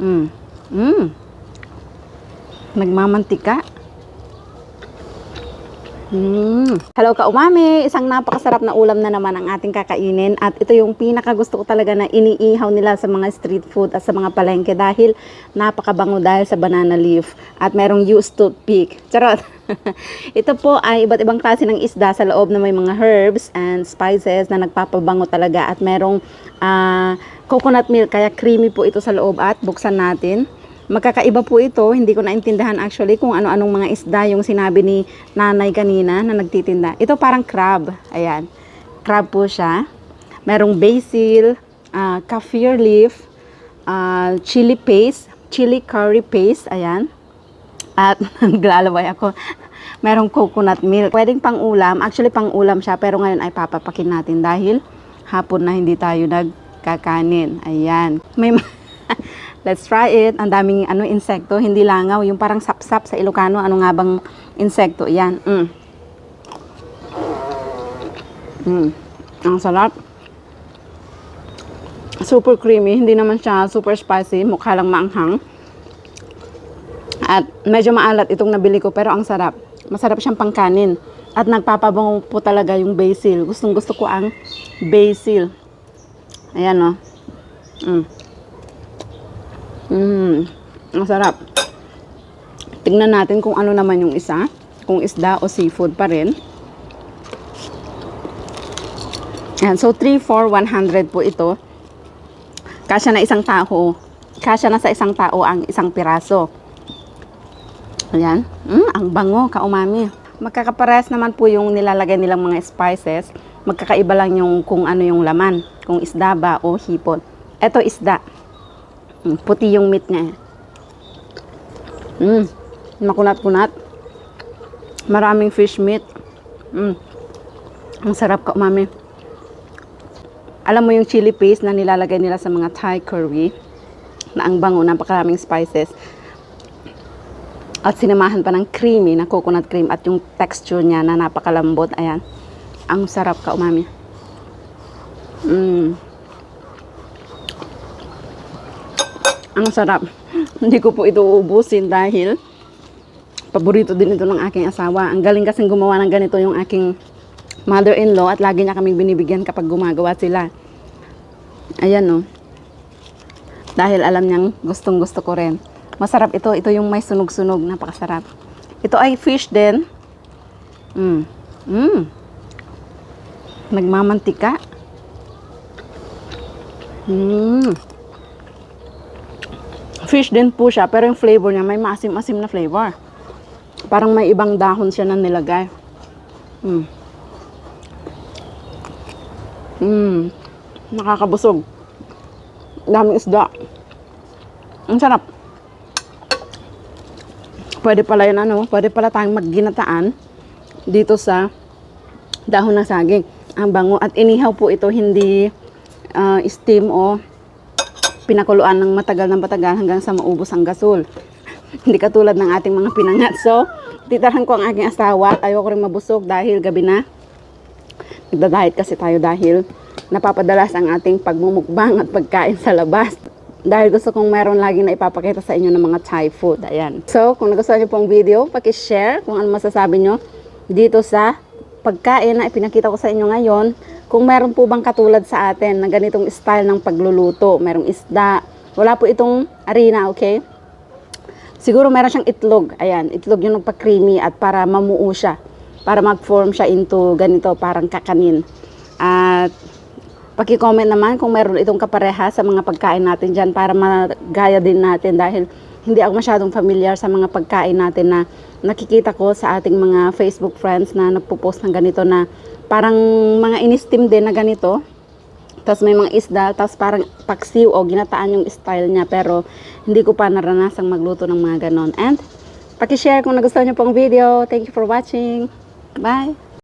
Mm. Mm. Nagmamantika. Mm. Hello ka umami, isang napakasarap na ulam na naman ang ating kakainin at ito yung pinaka gusto ko talaga na iniihaw nila sa mga street food at sa mga palengke dahil napakabango dahil sa banana leaf at merong used toothpick. Charot! ito po ay iba't ibang klase ng isda sa loob na may mga herbs and spices na nagpapabango talaga at merong ah, coconut milk kaya creamy po ito sa loob at buksan natin. Magkakaiba po ito, hindi ko naintindihan actually kung ano-anong mga isda yung sinabi ni nanay kanina na nagtitinda. Ito parang crab, ayan. Crab po siya. Merong basil, ah, kaffir leaf, ah, chili paste, chili curry paste, ayan. At naglalaway ako. Merong coconut milk. Pwedeng pang ulam. Actually, pang ulam siya. Pero ngayon ay papapakin natin dahil hapon na hindi tayo nagkakanin. Ayan. May ma- Let's try it. Ang daming ano insekto, hindi langaw, yung parang sapsap sa Ilocano, ano nga bang insekto? Yan. Mm. Mm. Ang sarap. Super creamy, hindi naman siya super spicy, mukha lang maanghang. At medyo maalat itong nabili ko pero ang sarap. Masarap siyang pangkanin. At nagpapabango po talaga yung basil. Gustong gusto ko ang basil. Ayan o. Mm. Mm. Ang sarap. Tingnan natin kung ano naman yung isa. Kung isda o seafood pa rin. Ayan, so 3 for 100 po ito. Kasya na isang tao. Kasya na sa isang tao ang isang piraso. Ayan. Mm, ang bango, kaumami. Magkakapares naman po yung nilalagay nilang mga spices. Magkakaiba lang yung kung ano yung laman. Kung isda ba o hipon. Ito isda. Puti yung meat niya. Mm, makunat-kunat. Maraming fish meat. Mm. Ang sarap ka, umami. Alam mo yung chili paste na nilalagay nila sa mga Thai curry na ang bango, napakaraming spices. At sinamahan pa ng creamy na coconut cream at yung texture niya na napakalambot. Ayan. Ang sarap ka, umami. Mm. Ang sarap. Hindi ko po ito uubusin dahil paborito din ito ng aking asawa. Ang galing kasing gumawa ng ganito yung aking mother-in-law at lagi niya kaming binibigyan kapag gumagawa sila. Ayan no. Dahil alam niyang gustong gusto ko rin. Masarap ito. Ito yung may sunog-sunog. Napakasarap. Ito ay fish din. Mm. Mm. Nagmamantika. Mm. Fish din po siya, pero yung flavor niya may maasim-asim na flavor. Parang may ibang dahon siya na nilagay. Mm. Mm. Nakakabusog. Daming isda. Ang sarap. Pwede pala yun ano, pwede pala tayong magginataan dito sa dahon ng saging. Ang bango at inihaw po ito hindi ah, steam o pinakuluan ng matagal ng matagal hanggang sa maubos ang gasol. Hindi katulad ng ating mga pinangat. So, titirahan ko ang aking asawa at ayoko rin mabusog dahil gabi na. Nagda-diet kasi tayo dahil napapadalas ang ating pagmumukbang at pagkain sa labas. Dahil gusto kong meron lagi na ipapakita sa inyo ng mga Thai food. Ayan. So, kung nagustuhan niyo pong video, pakishare kung ano masasabi nyo dito sa pagkain na ipinakita ko sa inyo ngayon. Kung meron po bang katulad sa atin na ganitong style ng pagluluto. Merong isda. Wala po itong arena, okay? Siguro meron siyang itlog. Ayan, itlog yung nagpa-creamy at para mamuo siya. Para mag-form siya into ganito, parang kakanin. At paki-comment naman kung meron itong kapareha sa mga pagkain natin dyan para magaya din natin dahil hindi ako masyadong familiar sa mga pagkain natin na nakikita ko sa ating mga Facebook friends na nagpo-post ng ganito na parang mga in-steam din na ganito. Tapos may mga isda, tapos parang paksiw o ginataan yung style niya pero hindi ko pa naranasang magluto ng mga ganon. And pakishare kung nagustuhan niyo pong video. Thank you for watching. Bye!